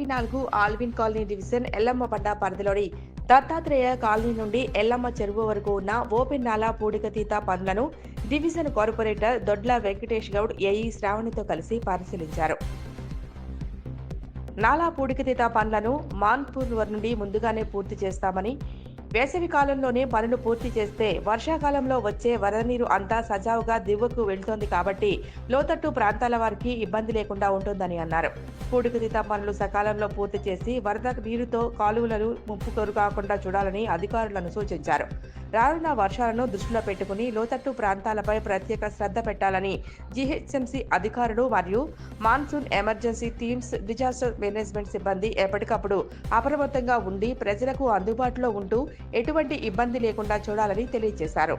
నూట నాలుగు Alvin colony division Yellamma పడ్డ పరిధిలోని దత్తాత్రేయ కాలనీ నుండి ఎల్లమ్మ చెరువు వరకు ఉన్న ఓపెన్ నాలా పూడికతీత పనులను division corporator Dodla Venkatesh Goud AE శ్రావణితో కలిసి పరిశీలించారు. నాలా పూడికతీత పనులను మాన్పూర్ నుండి ముందుగానే పూర్తి చేస్తామని వేసవి కాలంలోనే పనులు పూర్తి చేస్తే వర్షాకాలంలో వచ్చే వరద నీరు అంతా సజావుగా దిగువకు వెళ్తోంది కాబట్టి లోతట్టు ప్రాంతాల వారికి ఇబ్బంది లేకుండా ఉంటుందని అన్నారు. పూడికతీత పనులు సకాలంలో పూర్తి చేసి వరద నీరుతో కాలువలను ముప్పుకొరు కాకుండా చూడాలని అధికారులను సూచించారు. రానున్న వర్షాలను దృష్టిలో పెట్టుకుని లోతట్టు ప్రాంతాలపై ప్రత్యేక శ్రద్ధ పెట్టాలని జీహెచ్ఎంసీ అధికారులు మరియు monsoon emergency teams disaster management సిబ్బంది ఎప్పటికప్పుడు అప్రమత్తంగా ఉండి ప్రజలకు అందుబాటులో ఉంటూ ఎటువంటి ఇబ్బంది లేకుండా చూడాలని తెలియజేశారు.